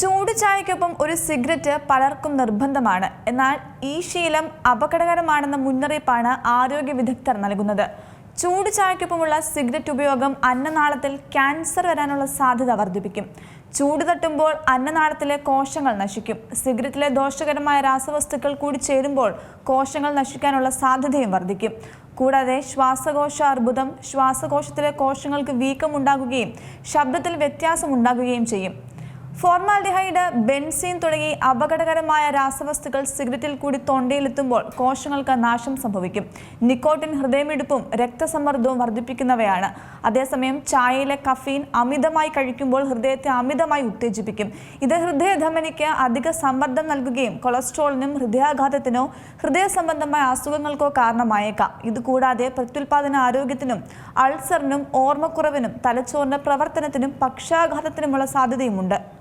ചൂട് ചായക്കൊപ്പം ഒരു സിഗരറ്റ് പലർക്കും നിർബന്ധമാണ്. എന്നാൽ ഈ ശീലം അപകടകരമാണെന്ന മുന്നറിയിപ്പാണ് ആരോഗ്യ വിദഗ്ധർ നൽകുന്നത്. ചൂട് ചായക്കൊപ്പമുള്ള സിഗരറ്റ് ഉപയോഗം അന്നനാളത്തിൽ ക്യാൻസർ വരാനുള്ള സാധ്യത വർദ്ധിപ്പിക്കും. ചൂട് തട്ടുമ്പോൾ അന്നനാളത്തിലെ കോശങ്ങൾ നശിക്കും. സിഗരറ്റിലെ ദോഷകരമായ രാസവസ്തുക്കൾ കൂടി ചേരുമ്പോൾ കോശങ്ങൾ നശിക്കാനുള്ള സാധ്യതയും വർദ്ധിക്കും. കൂടാതെ ശ്വാസകോശ അർബുദം ശ്വാസകോശത്തിലെ കോശങ്ങൾക്ക് വീക്കം ഉണ്ടാകുകയും ശബ്ദത്തിൽ വ്യത്യാസം ഉണ്ടാകുകയും ചെയ്യും. ഫോർമാൽഡിഹൈഡ് ബെൻസീൻ തുടങ്ങി അപകടകരമായ രാസവസ്തുക്കൾ സിഗരറ്റിൽ കൂടി തൊണ്ടയിലെത്തുമ്പോൾ കോശങ്ങൾക്ക് നാശം സംഭവിക്കും. നിക്കോട്ടിൻ ഹൃദയമിടിപ്പും രക്തസമ്മർദ്ദവും വർദ്ധിപ്പിക്കുന്നവയാണ്. അതേസമയം ചായയിലെ കഫീൻ അമിതമായി കഴിക്കുമ്പോൾ ഹൃദയത്തെ അമിതമായി ഉത്തേജിപ്പിക്കും. ഇത് ഹൃദയധമനിക്ക് അധിക സമ്മർദ്ദം നൽകുകയും കൊളസ്ട്രോളിനും ഹൃദയാഘാതത്തിനോ ഹൃദയ സംബന്ധമായ അസുഖങ്ങൾക്കോ കാരണമായേക്കാം. ഇതുകൂടാതെ പ്രത്യുൽപാദന ആരോഗ്യത്തിനും അൾസറിനും ഓർമ്മക്കുറവിനും തലച്ചോറിന്റെ പ്രവർത്തനത്തിനും പക്ഷാഘാതത്തിനുമുള്ള സാധ്യതയുമുണ്ട്.